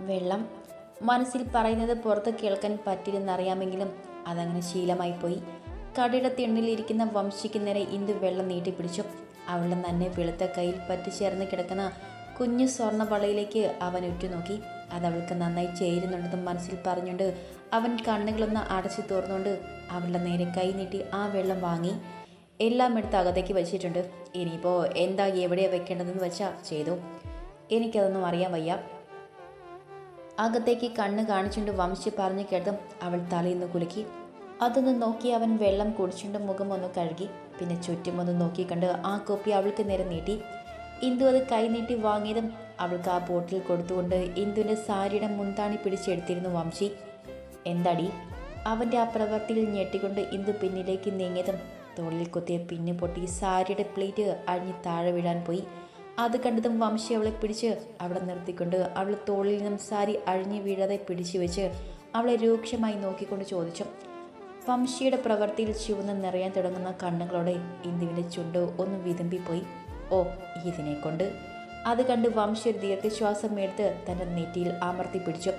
വെള്ളം മനസ്സിൽ പറയുന്നത് പുറത്ത് കേൾക്കാൻ പറ്റില്ലെന്നറിയാമെങ്കിലും അതങ്ങനെ ശീലമായി പോയി കടയുടെ തിണ്ണിലിരിക്കുന്ന വംശിക്ക് നേരെ ഇന്ദു വെള്ളം നീട്ടിപ്പിടിച്ചു അവളുടെ നന്നെ വെളുത്ത കയ്യിൽ പറ്റിച്ചേർന്ന് കിടക്കുന്ന കുഞ്ഞു സ്വർണ വളയിലേക്ക് അവൻ ഉറ്റുനോക്കി. അതവൾക്ക് നന്നായി ചേരുന്നുണ്ടെന്ന് മനസ്സിൽ പറഞ്ഞുകൊണ്ട് അവൻ കണ്ണുകളൊന്ന് അടച്ചു തോർന്നുകൊണ്ട് അവളുടെ നേരെ കൈ നീട്ടി ആ വെള്ളം വാങ്ങി. എല്ലാം എടുത്ത് അകത്തേക്ക് വെച്ചിട്ടുണ്ട് ഇനിയിപ്പോൾ എന്താ എവിടെയാണ് വെക്കേണ്ടതെന്ന് വെച്ചാൽ ചെയ്തു. എനിക്കതൊന്നും അറിയാൻ വയ്യ. അകത്തേക്ക് കണ്ണ് കാണിച്ചുകൊണ്ട് വംശി പറഞ്ഞു കേട്ടതും അവൾ തലയിന്ന് കുലുക്കി. അതൊന്ന് നോക്കി അവൻ വെള്ളം കുടിച്ചുകൊണ്ട് മുഖം ഒന്ന് കഴുകി. പിന്നെ ചുറ്റുമൊന്ന് നോക്കി കണ്ട് ആ കോപ്പി അവൾക്ക് നേരെ നീട്ടി. ഇന്ദു അത് കൈ നീട്ടി വാങ്ങിയതും അവൾക്ക് ആ ബോട്ടിൽ കൊടുത്തുകൊണ്ട് ഇന്ദുവിന്റെ സാരിയുടെ മുന്താണി പിടിച്ചെടുത്തിരുന്നു വംശി. എന്താടി? അവന്റെ ആ പ്രവൃത്തിയിൽ ഞെട്ടിക്കൊണ്ട് ഇന്ദു പിന്നിലേക്ക് നീങ്ങിയതും തോളിൽ കുത്തിയ പിന്നു പൊട്ടി സാരിയുടെ പ്ലേറ്റ് അഴിഞ്ഞ് താഴെ വീഴാൻ പോയി. അത് കണ്ടതും വംശി അവളെ പിടിച്ച് അവളെ നിർത്തിക്കൊണ്ട് അവൾ തോളിൽ നിന്നും സാരി അഴിഞ്ഞു വീഴാതെ പിടിച്ചു വെച്ച് അവളെ രൂക്ഷമായി നോക്കിക്കൊണ്ട് ചോദിച്ചു വംശിയുടെ പ്രവൃത്തിയിൽ ചുവന്ന് നിറയാൻ തുടങ്ങുന്ന കണ്ണുകളോടെ ഇന്ദുവിന്റെ ചുണ്ട് ഒന്ന് വിതുമ്പിപ്പോയി ഓ ഇതിനെ കൊണ്ട്. അത് കണ്ട് വംശി ഒരു ദീർഘശ്വാസം എടുത്ത് തന്റെ നെറ്റിയിൽ അമർത്തി പിടിച്ചു.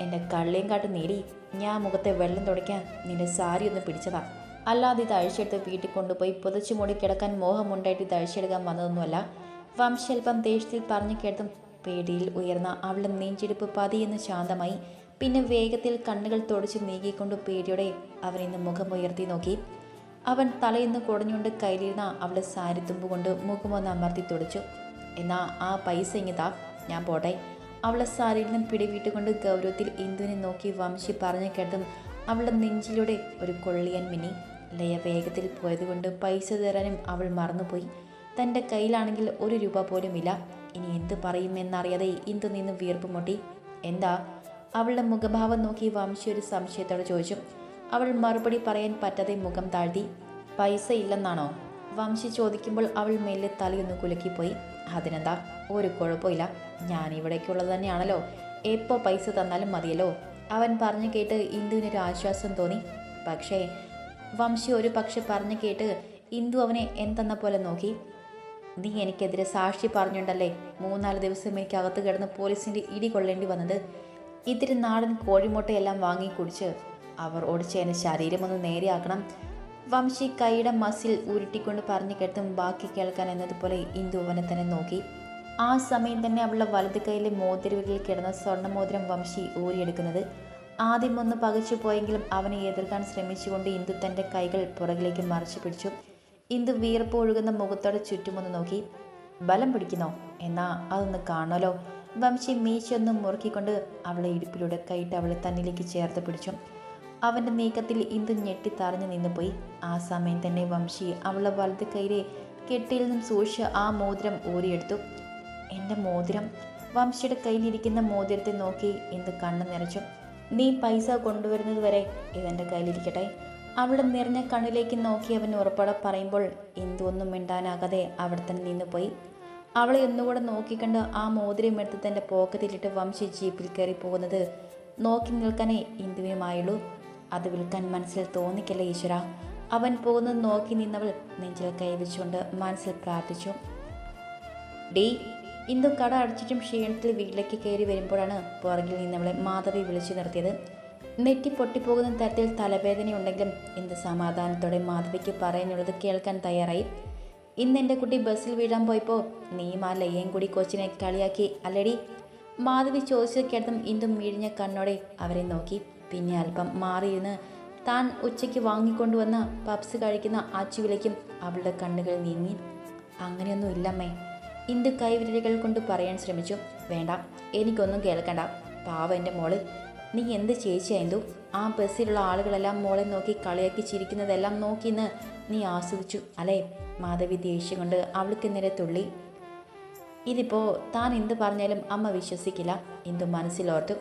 എന്റെ കള്ളിയും കാട്ട് നേടി ഞാൻ മുഖത്തെ വെള്ളം തുടയ്ക്കാൻ നിന്റെ സാരി ഒന്ന് പിടിച്ചതാ. അല്ലാതെ ഇത് അഴിച്ചെടുത്ത് വീട്ടിൽ കൊണ്ടുപോയി പുതച്ചു മൂടി കിടക്കാൻ മോഹമുണ്ടായിട്ട് ഇത് അഴിച്ചെടുക്കാൻ വന്നതൊന്നുമല്ല. വംശൽപ്പം ദേഷ്യത്തിൽ പറഞ്ഞു കേട്ടതും പേടിയിൽ ഉയർന്ന അവളുടെ നെഞ്ചിടിപ്പ് പതിയെന്ന് ശാന്തമായി. പിന്നെ വേഗത്തിൽ കണ്ണുകൾ തുടച്ചു നീക്കിക്കൊണ്ട് പേടിയോടെ അവൻ ഇന്ന് മുഖം ഉയർത്തി നോക്കി. അവൻ തലയിന്ന് കുടഞ്ഞുകൊണ്ട് കയ്യിലിരുന്ന അവളുടെ സാരിത്തുമ്പ് കൊണ്ട് മുഖമൊന്ന് അമർത്തി തുടച്ചു. എന്നാ ആ പൈസ ഇങ്ങിതാ ഞാൻ പോട്ടെ. അവളെ സാരിയിൽ നിന്നും പിടിവിട്ടുകൊണ്ട് ഗൗരവത്തിൽ ഇന്ദുവിനെ നോക്കി വംശി പറഞ്ഞു കേട്ടതും അവളുടെ നെഞ്ചിലൂടെ ഒരു കൊള്ളിയൻ മിനി ലയ വേഗത്തിൽ പോയതുകൊണ്ട് പൈസ തരാനും അവൾ മറന്നുപോയി. തന്റെ കയ്യിലാണെങ്കിൽ ഒരു രൂപ പോലും ഇല്ല ഇനി എന്ത് പറയുമെന്നറിയാതെ ഇന്ദു നിന്ന് വീർപ്പ് മുട്ടി. എന്താ? അവളുടെ മുഖഭാവം നോക്കി വംശി ഒരു സംശയത്തോടെ ചോദിച്ചു. അവൾ മറുപടി പറയാൻ പറ്റാതെ മുഖം താഴ്ത്തി. പൈസ ഇല്ലെന്നാണോ? വംശി ചോദിക്കുമ്പോൾ അവൾ മേലെ തലയൊന്ന് കുലുക്കിപ്പോയി. അതിനെന്താ? ഒരു കുഴപ്പമില്ല. ഞാൻ ഇവിടേക്കുള്ളത് തന്നെയാണല്ലോ. എപ്പോൾ പൈസ തന്നാലും മതിയല്ലോ. അവൻ പറഞ്ഞു കേട്ട് ഇന്ദുവിനൊരു ആശ്വാസം തോന്നി. പക്ഷേ വംശി ഒരു പക്ഷെ പറഞ്ഞു കേട്ട് ഇന്ദു അവനെ എന്തെന്ന പോലെ നോക്കി. നീ എനിക്കെതിരെ സാക്ഷി പറഞ്ഞുണ്ടല്ലേ മൂന്നാൽ ദിവസം എനിക്ക് അകത്ത് കിടന്ന് പോലീസിന്റെ ഇടി കൊള്ളേണ്ടി വന്നത്? ഇത്തിരി നാടൻ കോഴിമുട്ടയെല്ലാം വാങ്ങി കുടിച്ച് അവർ ഓടിച്ചതിന് ശരീരമൊന്ന് നേരെയാക്കണം. വംശി കൈയുടെ മസിൽ ഉരുട്ടിക്കൊണ്ട് പറഞ്ഞു കേട്ടും ബാക്കി കേൾക്കാൻ എന്നതുപോലെ ഇന്ദു അവനെ തന്നെ നോക്കി. ആ സമയം തന്നെ അവളുടെ വലത് കൈയിലെ മോതിരവിൽ കിടന്ന സ്വർണമോതിരം വംശി ഊരിയെടുക്കുന്നത്. ആദ്യം ഒന്ന് പകച്ചു പോയെങ്കിലും അവനെ എതിർക്കാൻ ശ്രമിച്ചുകൊണ്ട് ഇന്ദു തന്റെ കൈകൾ പുറകിലേക്ക് മറിച്ചു പിടിച്ചു. ഇന്ദു വീർപ്പ് ഒഴുകുന്ന മുഖത്തോടെ ചുറ്റുമൊന്ന് നോക്കി. ബലം പിടിക്കുന്നോ? എന്നാ അതൊന്ന് കാണാലോ. വംശി മീശയൊന്നും മുറുക്കിക്കൊണ്ട് അവളെ ഇടുപ്പിലൂടെ കൈയിട്ട് അവളെ തന്നിലേക്ക് ചേർത്ത് പിടിച്ചു. അവന്റെ നീക്കത്തിൽ ഇന്ദു ഞെട്ടിത്തറിഞ്ഞു നിന്നുപോയി. ആ സമയം തന്നെ വംശി അവളെ വലത് കൈയിലെ കെട്ടിയിൽ നിന്നും സൂക്ഷിച്ച് ആ മോതിരം ഊരിയെടുത്തു. എന്റെ മോതിരം? വംശിയുടെ കയ്യിലിരിക്കുന്ന മോതിരത്തെ നോക്കി ഇന്ദു കണ്ണു നിറച്ചു. നീ പൈസ കൊണ്ടുവരുന്നത് വരെ ഇതെന്റെ കയ്യിലിരിക്കട്ടെ. അവളുടെ നിറഞ്ഞ കണ്ണിലേക്ക് നോക്കി അവൻ ഉറപ്പട പറയുമ്പോൾ എന്തൊന്നും ഒന്നും മിണ്ടാനാകാതെ അവിടെ തന്നെ നിന്നുപോയി. അവളെ ഒന്നുകൂടെ നോക്കിക്കണ്ട് ആ മോതിരം എടുത്ത് തന്റെ പോക്കറ്റിലിട്ട് വംശി ജീപ്പിൽ കയറി പോകുന്നത് നോക്കി നിൽക്കാനേ ഇന്ദുവിനുമായുള്ളൂ അത് വിൽക്കാൻ മനസ്സിൽ തോന്നിക്കല്ലേ ഈശ്വര. അവൻ പോകുന്നത് നോക്കി നിന്നവൾ നെഞ്ചിൽ കൈവച്ചുകൊണ്ട് മനസ്സിൽ പ്രാർത്ഥിച്ചു. ഡി ഇന്ദു കട അടച്ചിട്ടും ക്ഷീണത്തിൽ വീട്ടിലേക്ക് കയറി വരുമ്പോഴാണ് പുറകിൽ നിന്നവളെ മാധവി വിളിച്ചു നിർത്തിയത്. നെറ്റി പൊട്ടിപ്പോകുന്ന തരത്തിൽ തലവേദനയുണ്ടെങ്കിലും ഇന്ന് സമാധാനത്തോടെ മാധവിക്ക് പറയാനുള്ളത് കേൾക്കാൻ തയ്യാറായി. ഇന്ന് എന്റെ കുട്ടി ബസ്സിൽ വീഴാൻ പോയപ്പോൾ നീയും ആ ലയ്യയും കൂടി കൊച്ചിനെ കളിയാക്കി അല്ലടി? മാധവി ചോദിച്ചത് കേട്ടതും ഇന്നും മിഴിഞ്ഞ കണ്ണോടെ അവരെ നോക്കി. പിന്നെ അല്പം മാറിയിരുന്ന് താൻ ഉച്ചയ്ക്ക് വാങ്ങിക്കൊണ്ടുവന്ന പപ്സ് കഴിക്കുന്ന അച്ചുവിലേക്കും അവളുടെ കണ്ണുകൾ നീങ്ങി. അങ്ങനെയൊന്നും ഇല്ലമ്മേ ഇന്ദു കൈവിരലുകൾ കൊണ്ട് പറയാൻ ശ്രമിച്ചു. വേണ്ട എനിക്കൊന്നും കേൾക്കണ്ട. പാവ എന്റെ മോൾ. നീ എന്ത് ചേച്ചി എന്തു ആ ബസ്സിലുള്ള ആളുകളെല്ലാം മോളെ നോക്കി കളിയാക്കി ചിരിക്കുന്നതെല്ലാം നോക്കിന്ന് നീ ആസ്വദിച്ചു അല്ലേ? മാധവി ദേഷ്യം കൊണ്ട് അവൾക്ക് നേരെ തുള്ളി. ഇതിപ്പോൾ താൻ എന്ത് പറഞ്ഞാലും അമ്മ വിശ്വസിക്കില്ല എന്തു മനസ്സിലോർത്തു.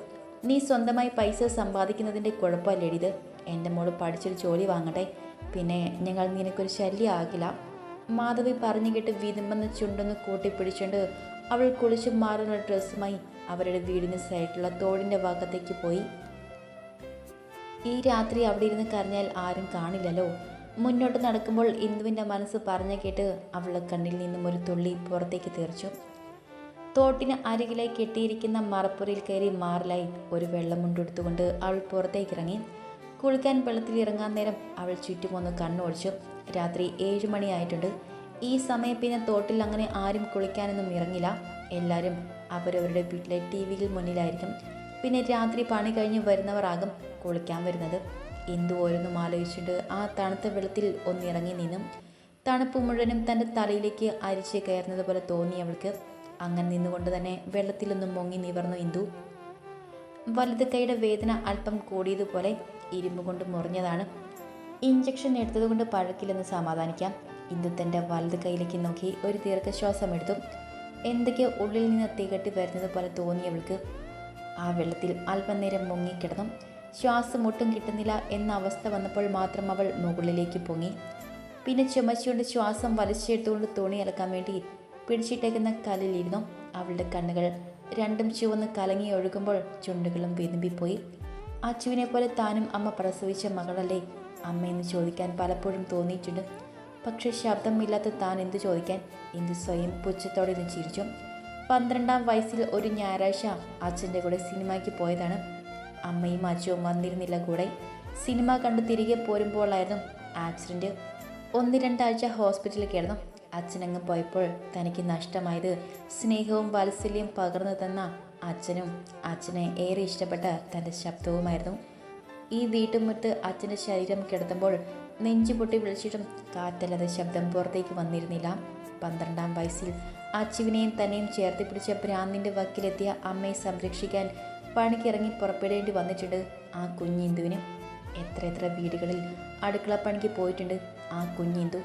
നീ സ്വന്തമായി പൈസ സമ്പാദിക്കുന്നതിന്റെ കുഴപ്പമല്ലേടിത് എന്റെ മോൾ പഠിച്ചൊരു ജോലി വാങ്ങട്ടെ. പിന്നെ ഞങ്ങൾ നിനക്കൊരു ശല്യമാകില്ല മാധവി പറഞ്ഞു കേട്ട് വിതുമ്പെന്ന് ചുണ്ടൊന്ന് കൂട്ടിപ്പിടിച്ചുകൊണ്ട് അവൾ കുളിച്ച് മാറുന്ന ഡ്രസ്സുമായി അവരുടെ വീടിന് സൈഡിലുള്ള തോടിന്റെ ഭാഗത്തേക്ക് പോയി. ഈ രാത്രി അവിടെ ഇരുന്ന് കരഞ്ഞാൽ ആരും കാണില്ലല്ലോ. മുന്നോട്ട് നടക്കുമ്പോൾ ഇന്ദുവിന്റെ മനസ്സ് പറഞ്ഞു കേട്ട് അവളുടെ കണ്ണിൽ നിന്നും ഒരു തുള്ളി പുറത്തേക്ക് തീർച്ചു തോട്ടിന് അരികിലേക്ക് കെട്ടിയിരിക്കുന്ന മറപ്പുരയിൽ കയറി മാറിലായി ഒരു വെള്ളമുണ്ടെടുത്തുകൊണ്ട് അവൾ പുറത്തേക്ക് ഇറങ്ങി. കുളിക്കാൻ വെള്ളത്തിൽ ഇറങ്ങാൻ നേരം അവൾ ചുറ്റുമൊന്ന് കണ്ണോടിച്ചു. രാത്രി ഏഴ് മണിയായിട്ടുണ്ട്. ഈ സമയം പിന്നെ തോട്ടിൽ അങ്ങനെ ആരും കുളിക്കാനൊന്നും ഇറങ്ങില്ല. എല്ലാവരും അവരവരുടെ വീട്ടിലെ ടി വിയിൽ മുന്നിലായിരിക്കും. പിന്നെ രാത്രി പണി കഴിഞ്ഞ് വരുന്നവരാകും കുളിക്കാൻ വരുന്നത്. എന്തു ഓരോന്നും ആലോചിച്ചിട്ട് ആ തണുത്ത വെള്ളത്തിൽ ഒന്നിറങ്ങി നിന്നും. തണുപ്പ് മുഴുവനും തന്റെ തലയിലേക്ക് അരിച്ച് കയറുന്നത് പോലെ തോന്നി അവൾക്ക്. അങ്ങനെ നിന്നുകൊണ്ട് തന്നെ വെള്ളത്തിലൊന്നും മുങ്ങി നിവർന്നു ഇന്ദു. വലത് കൈയുടെ വേദന അല്പം കൂടിയതുപോലെ ഇരുമ്പ് കൊണ്ട് മുറിഞ്ഞതാണ്. ഇഞ്ചക്ഷൻ എടുത്തതുകൊണ്ട് പഴക്കില്ലെന്ന് സമാധാനിക്കാം. ഇന്ദു തന്റെ വലത് കൈയിലേക്ക് നോക്കി ഒരു ദീർഘശ്വാസം എടുത്തു എന്തൊക്കെയോ ഉള്ളിൽ നിന്ന് തികട്ടി വരുന്നത് പോലെ തോന്നിയവൾക്ക് ആ വെള്ളത്തിൽ അല്പനേരം മുങ്ങിക്കിടന്നു. ശ്വാസം ഒട്ടും കിട്ടുന്നില്ല എന്ന അവസ്ഥ വന്നപ്പോൾ മാത്രം അവൾ മുകളിലേക്ക് പൊങ്ങി. പിന്നെ ചുമച്ചുകൊണ്ട് ശ്വാസം വലിച്ചെടുത്തുകൊണ്ട് തുണി അലക്കാൻ വേണ്ടി പിടിച്ചിട്ടേക്കുന്ന കല്ലിലിരുന്നു അവളുടെ കണ്ണുകൾ രണ്ടും ചുവന്ന് കലങ്ങി ഒഴുകുമ്പോൾ ചുണ്ടുകളും വിതുമ്പിപ്പോയി. അച്ചുവിനെ പോലെ താനും അമ്മ പ്രസവിച്ച മകളല്ലേ? അമ്മയെന്ന് ചോദിക്കാൻ പലപ്പോഴും തോന്നിയിട്ടുണ്ട്. പക്ഷെ ശബ്ദമില്ലാത്ത താൻ എന്തു ചോദിക്കാൻ? എന്ത് സ്വയം പുച്ഛത്തോടെ നിന്ന് ചിരിച്ചു. പന്ത്രണ്ടാം വയസ്സിൽ ഒരു ഞായറാഴ്ച അച്ഛന്റെ കൂടെ സിനിമയ്ക്ക് പോയതാണ്. അമ്മയും അച്ഛവും വന്നിരുന്നില്ല കൂടെ. സിനിമ കണ്ടു തിരികെ പോരുമ്പോഴായിരുന്നു ആക്സിഡന്റ് ഒന്ന് രണ്ടാഴ്ച ഹോസ്പിറ്റലിൽ കിടന്നു. അച്ഛനങ്ങ് പോയപ്പോൾ തനിക്ക് നഷ്ടമായത് സ്നേഹവും വാത്സല്യം പകർന്നു തന്ന അച്ഛനും അച്ഛനെ ഏറെ ഇഷ്ടപ്പെട്ട തന്റെ ശബ്ദവുമായിരുന്നു. ഈ വീട്ടുമുറ്റ് അച്ഛന്റെ ശരീരം കിടത്തുമ്പോൾ നെഞ്ചു പൊട്ടി വിളിച്ചിട്ടും കാറ്റല്ലാതെ ശബ്ദം പുറത്തേക്ക് വന്നിരുന്നില്ല. പന്ത്രണ്ടാം വയസ്സിൽ അച്ചുവിനെയും തന്നെയും ചേർത്ത് പിടിച്ച ഭ്രാന്തിന്റെ വക്കിലെത്തിയ അമ്മയെ സംരക്ഷിക്കാൻ പണിക്കിറങ്ങി പുറപ്പെടേണ്ടി വന്നിട്ടുണ്ട്. ആ കുഞ്ഞിന്ദുവിന് എത്ര എത്ര വീടുകളിൽ അടുക്കള പണിക്ക് പോയിട്ടുണ്ട് ആ കുഞ്ഞിന്ദു.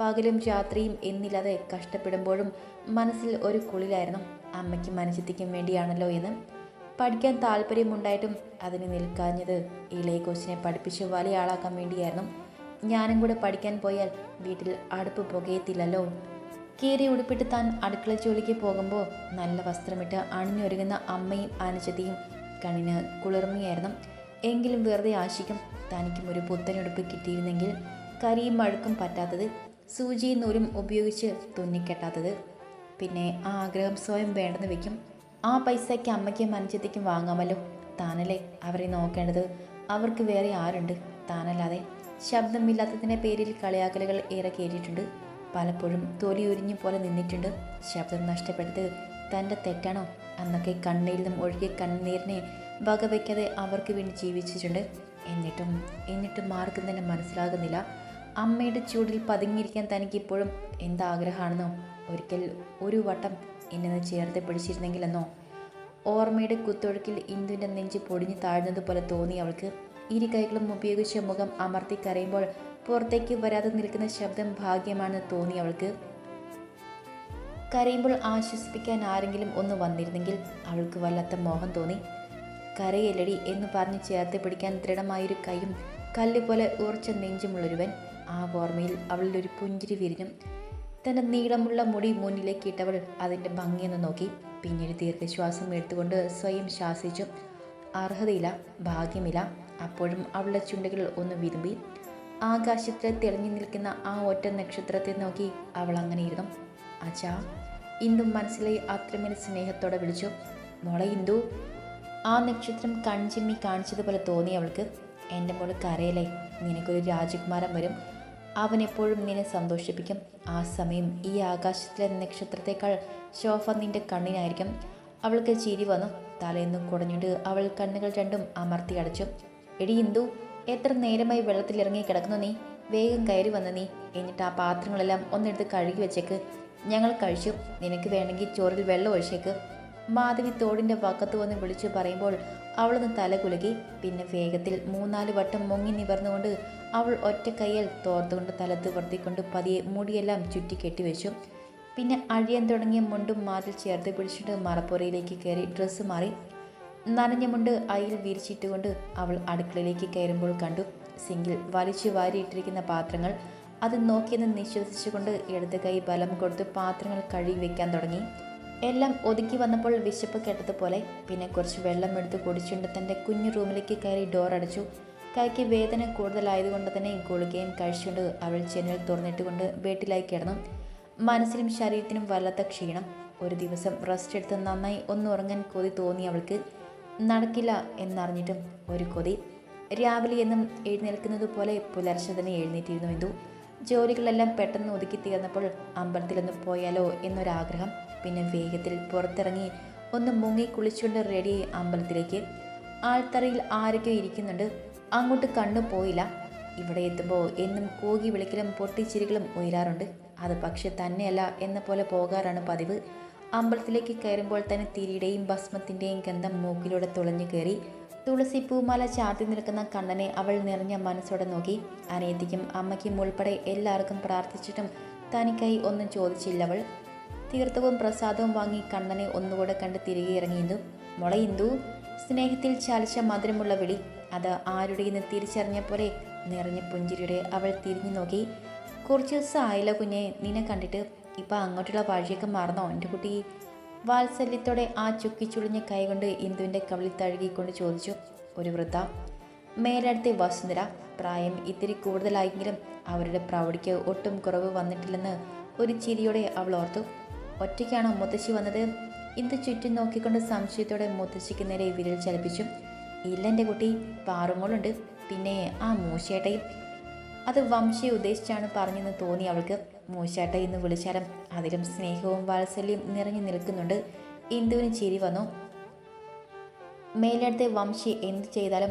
പകലും രാത്രിയും എന്നില്ലാതെ കഷ്ടപ്പെടുമ്പോഴും മനസ്സിൽ ഒരു കുളിലായിരുന്നു അമ്മയ്ക്കും മനസ്സിത്തിക്കും വേണ്ടിയാണല്ലോ എന്ന്. പഠിക്കാൻ താല്പര്യമുണ്ടായിട്ടും അതിന് നിൽക്കാഞ്ഞത് ഇളയ കൊച്ചിനെ പഠിപ്പിച്ച് വലിയ ആളാക്കാൻ വേണ്ടിയായിരുന്നു. ഞാനും കൂടെ പഠിക്കാൻ പോയാൽ വീട്ടിൽ അടുപ്പ് പുകയത്തില്ലല്ലോ. കീറി ഉടുപ്പിട്ട് താൻ അടുക്കള ജോലിക്ക് പോകുമ്പോൾ നല്ല വസ്ത്രമിട്ട് അണിഞ്ഞൊരുങ്ങുന്ന അമ്മയും അനുജതിയും കണ്ണിന് കുളിർമയായിരുന്നു. എങ്കിലും വെറുതെ ആശിക്കും തനിക്കും ഒരു പുത്തനുടുപ്പ് കിട്ടിയിരുന്നെങ്കിൽ കരിയും മഴക്കും പറ്റാത്തത് സൂചിയും നൂലും ഉപയോഗിച്ച് തുന്നിക്കെട്ടാത്തത്. പിന്നെ ആ ആഗ്രഹം സ്വയം വേണ്ടെന്ന് വെക്കും. ആ പൈസയ്ക്ക് അമ്മയ്ക്കും അനുജത്തിക്കും വാങ്ങാമല്ലോ. താനല്ലേ അവരെ നോക്കേണ്ടത്? അവർക്ക് വേറെ ആരുണ്ട്? താനല്ലാതെ ശബ്ദമില്ലാത്തതിന്റെ പേരിൽ കളിയാക്കലുകൾ ഏറെ കയറിയിട്ടുണ്ട് പലപ്പോഴും തൊലി ഉരിഞ്ഞു പോലെ നിന്നിട്ടുണ്ട്. ശബ്ദം നഷ്ടപ്പെടുത്ത് തന്റെ തെറ്റാണോ? അന്നൊക്കെ കണ്ണീരിൽ നിന്നും ഒഴുകിയ കണ്ണീരിനെ വകവയ്ക്കാതെ അവർക്ക് വേണ്ടി ജീവിച്ചിട്ടുണ്ട്. എന്നിട്ടും എന്നിട്ടും ആർക്കും തന്നെ മനസ്സിലാകുന്നില്ല. അമ്മയുടെ ചൂടിൽ പതുങ്ങിയിരിക്കാൻ തനിക്കിപ്പോഴും എന്താഗ്രഹമാണെന്നോ? ഒരിക്കൽ ഒരു വട്ടം എന്നെ ചേർത്ത് പിടിച്ചിരുന്നെങ്കിലെന്നോ? ഓർമ്മയുടെ കുത്തൊഴുക്കിൽ ഇന്ദുവിന്റെ നെഞ്ച് പൊടിഞ്ഞു താഴ്ന്നതുപോലെ തോന്നി അവൾക്ക്. ഇരു കൈകളും ഉപയോഗിച്ച് മുഖം അമർത്തി കരയുമ്പോൾ പുറത്തേക്ക് വരാതെ നിൽക്കുന്ന ശബ്ദം ഭാഗ്യമാണെന്ന് തോന്നി അവൾക്ക്. കരയുമ്പോൾ ആശ്വസിപ്പിക്കാൻ ആരെങ്കിലും ഒന്ന് വന്നിരുന്നെങ്കിൽ അവൾക്ക് വല്ലാത്ത മോഹം തോന്നി. കരയല്ലടി എന്ന് പറഞ്ഞ് ചേർത്ത് പിടിക്കാൻ ദൃഢമായൊരു കൈയും കല്ലുപോലെ ഉറച്ച നെഞ്ചുമുള്ളൊരുവൻ ആ ഓർമ്മയിൽ അവളിലൊരു പുഞ്ചിരി വിരിഞ്ഞു. തന്റെ നീളമുള്ള മുടി മുന്നിലേക്ക് ഇട്ടവൾ അതിന്റെ ഭംഗിയെന്ന് നോക്കി. പിന്നീട് ദീർഘശ്വാസം എടുത്തുകൊണ്ട് സ്വയം ശാസിച്ചു. അർഹതയില്ല ഭാഗ്യമില്ല. അപ്പോഴും അവളുടെ ചുണ്ടുകൾ ഒന്ന് വിരുമ്പി ആകാശത്തിൽ തെളിഞ്ഞു നിൽക്കുന്ന ആ ഒറ്റ നക്ഷത്രത്തെ നോക്കി അവൾ അങ്ങനെ ഇരുന്നു. അച്ഛാ ഇന്ദു മനസ്സിലെ അത്രമേൽ സ്നേഹത്തോടെ വിളിച്ചു. മോളെ ഇന്ദു ആ നക്ഷത്രം കൺചിമ്മി കാണിച്ചതുപോലെ തോന്നി അവൾക്ക്. എന്റെ മോൾ കരയലേ നിനക്കൊരു രാജകുമാരൻ വരും. അവൻ എപ്പോഴും നിന്നെ സന്തോഷിപ്പിക്കും. ആ സമയം ഈ ആകാശത്തിലെ നക്ഷത്രത്തെക്കാൾ ശോഭ നിന്റെ കണ്ണിനായിരിക്കും. അവൾക്ക് ചിരി വന്നു. തലേന്ന് കുടഞ്ഞിട്ട് അവൾ കണ്ണുകൾ രണ്ടും അമർത്തി അടച്ചു. എടി ഇന്ദു എത്ര നേരമായി വെള്ളത്തിൽ ഇറങ്ങി കിടക്കുന്നു നീ? വേഗം കയറി വന്ന നീ. എന്നിട്ട് ആ പാത്രങ്ങളെല്ലാം ഒന്നെടുത്ത് കഴുകി വെച്ചേക്ക്. ഞങ്ങൾ കഴിച്ചു. നിനക്ക് വേണമെങ്കിൽ ചോറിൽ വെള്ളം ഒഴിച്ചേക്ക്. മാധവി തോടിന്റെ വക്കത്ത് വന്ന് വിളിച്ചു പറയുമ്പോൾ അവളൊന്ന് തല കുലുക്കി. പിന്നെ വേഗത്തിൽ മൂന്നാൽ വട്ടം മുങ്ങി നിവർന്നുകൊണ്ട് അവൾ ഒറ്റ കൈയിൽ തോർത്തുകൊണ്ട് തല തുവർത്തിക്കൊണ്ട് പതിയെ മുടിയെല്ലാം ചുറ്റി കെട്ടിവെച്ചു പിന്നെ അഴിയാൻ തുടങ്ങിയ മുണ്ടും മാതിൽ ചേർത്ത് പിടിച്ചിട്ട് മറപ്പുറയിലേക്ക് കയറി ഡ്രസ്സ് മാറി. നനഞ്ഞ മുണ്ട് അയിൽ വിരിച്ചിട്ടുകൊണ്ട് അവൾ അടുക്കളയിലേക്ക് കയറുമ്പോൾ കണ്ടു. സിങ്കിൽ വലിച്ചു വാരിയിട്ടിരിക്കുന്ന പാത്രങ്ങൾ. അത് നോക്കിയെന്ന് നിശ്വസിച്ചുകൊണ്ട് ഇടത് കൈ ബലം കൊടുത്ത് പാത്രങ്ങൾ കഴുകി വെക്കാൻ തുടങ്ങി. എല്ലാം ഒതുക്കി വന്നപ്പോൾ വിശപ്പ് കേട്ടതുപോലെ പിന്നെ കുറച്ച് വെള്ളം എടുത്ത് കുടിച്ചുകൊണ്ട് തന്റെ കുഞ്ഞു റൂമിലേക്ക് കയറി ഡോർ അടച്ചു. കൈക്ക് വേദന കൂടുതലായതുകൊണ്ട് തന്നെ ഗുളികയും കഴിച്ചുകൊണ്ട് അവൾ ചെന്നൽ തുറന്നിട്ടുകൊണ്ട് ബെഡിലായി കിടന്നു. മനസ്സിനും ശരീരത്തിനും വല്ലാത്ത ക്ഷീണം. ഒരു ദിവസം റെസ്റ്റ് എടുത്ത് നന്നായി ഒന്ന് ഉറങ്ങാൻ കൊതി തോന്നി അവൾക്ക്. നടക്കില്ല എന്നറിഞ്ഞിട്ടും ഒരു കൊതി. രാവിലെ എന്നും എഴുന്നേൽക്കുന്നത് പോലെ പുലർച്ചെ തന്നെ എഴുന്നേറ്റിരുന്നു എന്തു ജോലികളെല്ലാം പെട്ടെന്ന് ഒതുക്കി തീർന്നപ്പോൾ അമ്പലത്തിലൊന്ന് പോയാലോ എന്നൊരാഗ്രഹം. പിന്നെ വേഗത്തിൽ പുറത്തിറങ്ങി ഒന്ന് മുങ്ങി കുളിച്ചുകൊണ്ട് റെഡി അമ്പലത്തിലേക്ക്. ആൾത്തറയിൽ ആരൊക്കെ ഇരിക്കുന്നുണ്ട് അങ്ങോട്ട് കണ്ണു പോയില്ല. ഇവിടെ എത്തുമ്പോൾ എന്നും കൂകി വിളിക്കലും പൊട്ടിച്ചിരികളും ഉയരാറുണ്ട്. അത് പക്ഷെ തന്നെയല്ല എന്ന പോലെ പോകാറാണ് പതിവ്. അമ്പലത്തിലേക്ക് കയറുമ്പോൾ തന്നെ തിരിയുടെയും ഭസ്മത്തിന്റെയും ഗന്ധം മൂക്കിലൂടെ തുളഞ്ഞു കയറി. തുളസി പൂമാല ചാർത്തി നിൽക്കുന്ന കണ്ണനെ അവൾ നിറഞ്ഞ മനസ്സോടെ നോക്കി. അനിയത്തിക്കും അമ്മയ്ക്കും ഉൾപ്പെടെ എല്ലാവർക്കും പ്രാർത്ഥിച്ചിട്ടും തനിക്കായി ഒന്നും ചോദിച്ചില്ല അവൾ. തീർത്ഥവും പ്രസാദവും വാങ്ങി കണ്ണനെ ഒന്നുകൂടെ കണ്ട് തിരികെ ഇറങ്ങിയിരുന്നു മോളെ സ്നേഹത്തിൽ ചാലിച്ച മധുരമുള്ള വിളി. അത് ആരുടെയെന്ന് തിരിച്ചറിഞ്ഞ പോലെ നിറഞ്ഞ പുഞ്ചിരിയുടെ അവൾ തിരിഞ്ഞു നോക്കി. കുറച്ച് ദിവസം ആയില്ല കുഞ്ഞെ നിന്നെ കണ്ടിട്ട് ഇപ്പം അങ്ങോട്ടുള്ള വഴിയൊക്കെ മറന്നോ? എന്റെ കുട്ടി വാത്സല്യത്തോടെ ആ ചുക്കി ചുക്കിച്ചുളിഞ്ഞ കൈകൊണ്ട് ഇന്ദുവിന്റെ കവിളിൽ തഴുകിക്കൊണ്ട് ചോദിച്ചു ഒരു വൃദ്ധ? മേലടുത്തെ വസുന്ധര പ്രായം ഇത്തിരി കൂടുതലായെങ്കിലും അവരുടെ പ്രൗഢിക്ക് ഒട്ടും കുറവ് വന്നിട്ടില്ലെന്ന് ഒരു ചിരിയോടെ അവൾ ഓർത്തു. ഒറ്റയ്ക്കാണോ മുത്തശ്ശി വന്നത്? ഇന്ദു ചുറ്റും നോക്കിക്കൊണ്ട് സംശയത്തോടെ മുത്തശ്ശിക്ക് നേരെ വിരൽ ചലിപ്പിച്ചു. ഇല്ല എന്റെ കുട്ടി പാറുമോളുണ്ട്. പിന്നെ ആ മൂശേട്ടയും അത് വംശയെ ഉദ്ദേശിച്ചാണ് പറഞ്ഞെന്ന് തോന്നി അവൾക്ക്. മൂശാട്ട എന്ന് വിളിച്ചാലും അതിലും സ്നേഹവും വാത്സല്യം നിറഞ്ഞു നിൽക്കുന്നുണ്ട്. ഇന്ദുവിന് ചിരി വന്നു. മേലടുത്തെ വംശി എന്ത് ചെയ്താലും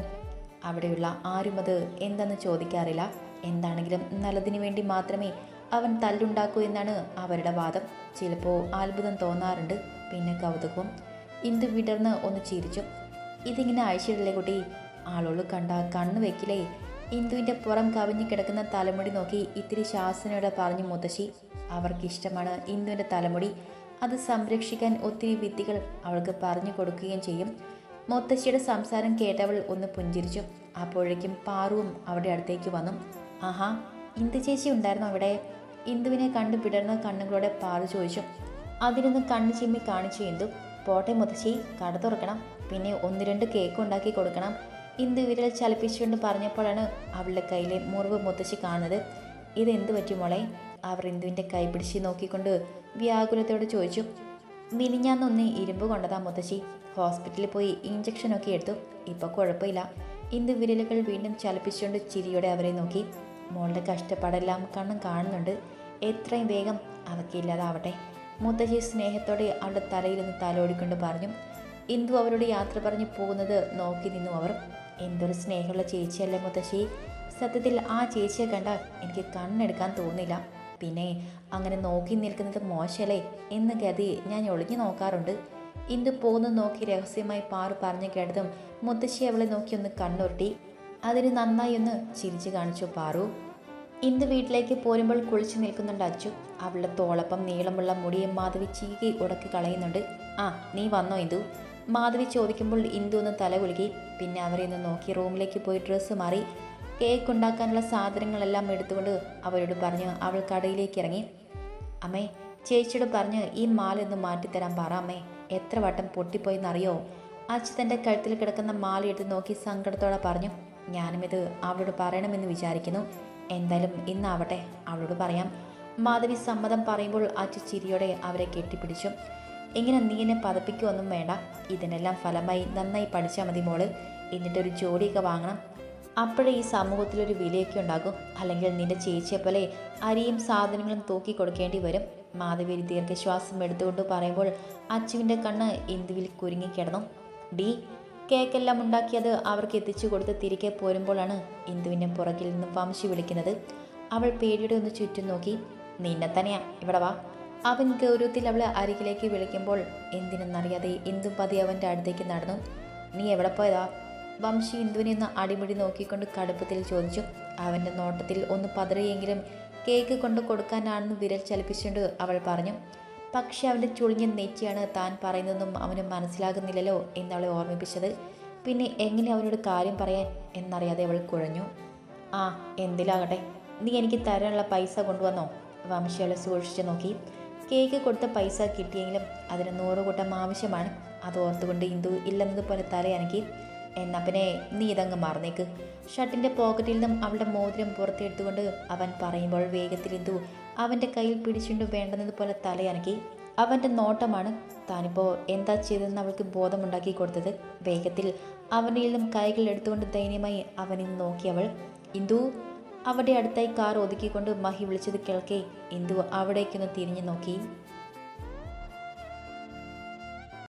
അവിടെയുള്ള ആരും അത് എന്തെന്ന് ചോദിക്കാറില്ല. എന്താണെങ്കിലും നല്ലതിനു വേണ്ടി മാത്രമേ അവൻ തല്ലുണ്ടാക്കൂ എന്നാണ് അവരുടെ വാദം. ചിലപ്പോൾ അത്ഭുതം തോന്നാറുണ്ട്. പിന്നെ കൗതുകവും. ഇന്ദു വിടർന്ന് ഒന്ന് ചിരിച്ചു. ഇതിങ്ങനെ അയച്ചിട്ടില്ലേ കുട്ടി? ആളോൾ കണ്ട കണ്ണു വെക്കില്ലേ? ഇന്ദുവിന്റെ പുറം കവിഞ്ഞു കിടക്കുന്ന തലമുടി നോക്കി ഇത്തിരി ശാസനയോടെ പറഞ്ഞു മുത്തശ്ശി അവർക്കിഷ്ടമാണ് ഇന്ദുവിന്റെ തലമുടി. അത് സംരക്ഷിക്കാൻ ഒത്തിരി വിദ്യകൾ അവൾക്ക് പറഞ്ഞു കൊടുക്കുകയും ചെയ്യും. മുത്തശ്ശിയുടെ സംസാരം കേട്ടവൾ ഒന്ന് പുഞ്ചിരിച്ചു. അപ്പോഴേക്കും പാറുവും അവിടെ അടുത്തേക്ക് വന്നു. ആഹാ ഇന്ദു ചേച്ചി ഉണ്ടായിരുന്നു അവിടെ? ഇന്ദുവിനെ കണ്ടു പിടർന്ന കണ്ണുകളോടെ പാറു ചോദിച്ചു. അതിനൊന്ന് കണ്ണു ചിമ്മി കാണിച്ചു ഇന്ദു. പോട്ടെ മുത്തശ്ശി കട തുറക്കണം. പിന്നെ ഒന്ന് രണ്ട് കേക്ക് ഉണ്ടാക്കി കൊടുക്കണം. ഇന്ദു വിരൽ ചലിപ്പിച്ചുകൊണ്ട് പറഞ്ഞപ്പോഴാണ് അവളുടെ കയ്യിലെ മുറിവ് മുത്തശ്ശി കാണുന്നത്. ഇതെന്ത് പറ്റി മോളെ? അവർ ഇന്ദുവിന്റെ കൈ പിടിച്ച് നോക്കിക്കൊണ്ട് വ്യാകുലത്തോട് ചോദിച്ചു. മിനിഞ്ഞാന്നൊന്ന് ഇരുമ്പ് കൊണ്ടതാ മുത്തശ്ശി. ഹോസ്പിറ്റലിൽ പോയി ഇഞ്ചക്ഷനൊക്കെ എടുത്തു. ഇപ്പോൾ കുഴപ്പമില്ല. ഇന്ദു വിരലുകൾ വീണ്ടും ചലിപ്പിച്ചുകൊണ്ട് ചിരിയോടെ അവരെ നോക്കി. മോളുടെ കഷ്ടപ്പാടെല്ലാം കണ്ണും കാണുന്നുണ്ട്. എത്രയും വേഗം അവക്കില്ലാതാവട്ടെ മുത്തശ്ശി സ്നേഹത്തോടെ അവളുടെ തലയിൽ നിന്ന് തലോടിക്കൊണ്ട് പറഞ്ഞു. ഇന്ദു അവരോട് യാത്ര പറഞ്ഞു പോകുന്നത് നോക്കി നിന്നു അവർ. എന്തൊരു സ്നേഹമുള്ള ചേച്ചിയല്ലേ മുത്തശ്ശി? സത്യത്തിൽ ആ ചേച്ചിയെ കണ്ടാൽ എനിക്ക് കണ്ണെടുക്കാൻ തോന്നില്ല പിന്നെ അങ്ങനെ നോക്കി നിൽക്കുന്നത് മോശമല്ലേ എന്ന് കരുതി ഞാൻ ഒളിഞ്ഞു നോക്കാറുണ്ട്. ഇന്ദു പോകുന്നു നോക്കി രഹസ്യമായി പാറു പറഞ്ഞു കേട്ടതും മുത്തശ്ശി അവളെ നോക്കി ഒന്ന് കണ്ണുരുട്ടി. അതിന് നന്നായി ഒന്ന് ചിരിച്ചു കാണിച്ചു പാറു. ഇന്ദു വീട്ടിലേക്ക് പോരുമ്പോൾ കുളിച്ചു നിൽക്കുന്നുണ്ട് അച്ചു. അവളുടെ തോളപ്പം നീളമുള്ള മുടിയെ മാധവി ചീകി ഉടക്കി കളയുന്നുണ്ട്. ആ നീ വന്നോ ഇന്ദു? മാധവി ചോദിക്കുമ്പോൾ ഇന്ദു ഒന്ന് തല കുലുക്കി. പിന്നെ അവരെ ഒന്ന് നോക്കി റൂമിലേക്ക് പോയി ഡ്രസ്സ് മാറി. കേക്ക് ഉണ്ടാക്കാനുള്ള സാധനങ്ങളെല്ലാം എടുത്തുകൊണ്ട് അവരോട് പറഞ്ഞു അവൾ കടയിലേക്ക് ഇറങ്ങി. അമ്മേ ചേച്ചിയോട് പറഞ്ഞ് ഈ മാല ഒന്ന് മാറ്റിത്തരാൻ പറ അമ്മേ. എത്ര വട്ടം പൊട്ടിപ്പോയെന്നറിയോ? അച്ഛൻ തന്റെ കഴുത്തിൽ കിടക്കുന്ന മാല എടുത്ത് നോക്കി സങ്കടത്തോടെ പറഞ്ഞു ഞാനും ഇത് അവളോട് പറയണമെന്ന് വിചാരിക്കുന്നു. എന്തായാലും ഇന്നാവട്ടെ അവളോട് പറയാം. മാധവി സമ്മതം പറയുമ്പോൾ അച്ഛൻ ചിരിയോടെ അവരെ കെട്ടിപ്പിടിച്ചു. ഇങ്ങനെ നീ എന്നെ പതപ്പിക്കുമൊന്നും വേണ്ട. ഇതിനെല്ലാം ഫലമായി നന്നായി പഠിച്ചാൽ മതി മോൾ. എന്നിട്ടൊരു ജോലിയൊക്കെ വാങ്ങണം. അപ്പോഴേ ഈ സമൂഹത്തിലൊരു വിലയൊക്കെ ഉണ്ടാകും. അല്ലെങ്കിൽ നിന്റെ ചേച്ചിയെ പോലെ അരിയും സാധനങ്ങളും തൂക്കി കൊടുക്കേണ്ടി വരും. മാധവേരി ദീർഘശ്വാസം എടുത്തുകൊണ്ട് പറയുമ്പോൾ അച്ചുവിന്റെ കണ്ണ് ഇന്ദുവിൽ കുരുങ്ങിക്കിടന്നു ഡി കേക്കെല്ലാം ഉണ്ടാക്കിയത് അവർക്ക് എത്തിച്ചു കൊടുത്ത് തിരികെ പോരുമ്പോഴാണ് ഇന്ദുവിന്റെ പുറകിൽ നിന്ന് വംശി വിളിക്കുന്നത്. അവൾ പേടിയുടെ ഒന്ന് ചുറ്റും നോക്കി. നിന്നെ തന്നെയാ ഇവിടെ വാ. അവൻ ഗൗരവത്തിൽ അവളെ അരികിലേക്ക് വിളിക്കുമ്പോൾ എന്തിനെന്നറിയാതെ ഇന്ദു പതി അവന്റെ അടുത്തേക്ക് നടന്നു. നീ എവിടെ പോയതാ? വംശി ഇന്ദുവിനെ ഒന്ന് അടിമുടി നോക്കിക്കൊണ്ട് കടുപ്പത്തിൽ ചോദിച്ചു. അവന്റെ നോട്ടത്തിൽ ഒന്ന് പതറിയെങ്കിലും കേക്ക് കൊണ്ട് കൊടുക്കാനാണെന്ന് വിരൽ ചലിപ്പിച്ചുകൊണ്ട് അവൾ പറഞ്ഞു. പക്ഷെ അവന്റെ ചുളിഞ്ഞ നെറ്റിയാണ് താൻ പറയുന്നതെന്നും അവന് മനസ്സിലാകുന്നില്ലല്ലോ എന്നവളെ ഓർമ്മിപ്പിച്ചത്. പിന്നെ എങ്ങനെ അവനോട് കാര്യം പറയാൻ എന്നറിയാതെ അവൾ കുഴഞ്ഞു. ആ എന്തിലാകട്ടെ. നീ എനിക്ക് തരാനുള്ള പൈസ കൊണ്ടുവന്നോ? വംശി അവളെ സൂക്ഷിച്ചു നോക്കി. കേക്ക് കൊടുത്ത പൈസ കിട്ടിയെങ്കിലും അതിന് നൂറ് കൂട്ടം ആവശ്യമാണ്. അത് ഓർത്തുകൊണ്ട് ഇന്ദു ഇല്ലെന്നതുപോലെ തലയനക്കി. എന്നാ പിന്നെ നീ ഇതങ്ങ് മറന്നേക്ക്. ഷർട്ടിന്റെ പോക്കറ്റിൽ നിന്നും അവളുടെ മോതിരം പുറത്തെടുത്തുകൊണ്ട് അവൻ പറയുമ്പോൾ വേഗത്തിൽ ഇന്ദു അവന്റെ കയ്യിൽ പിടിച്ചുകൊണ്ട് വേണ്ടുന്നതുപോലെ തലയനക്കി. അവന്റെ നോട്ടമാണ് താനിപ്പോൾ എന്താ ചെയ്തതെന്ന് അവൾക്ക് ബോധമുണ്ടാക്കി കൊടുത്തത്. വേഗത്തിൽ അവനിൽ നിന്നും കൈകൾ എടുത്തുകൊണ്ട് ദയനീയമായി അവനിൽ നോക്കി അവൾ ഇന്ദു അവിടെ അടുത്തായി കാർ ഒതുക്കിക്കൊണ്ട് മഹി വിളിച്ചത് കേൾക്കേ. ഇന്ദു അവിടേക്കൊന്ന് തിരിഞ്ഞു നോക്കി.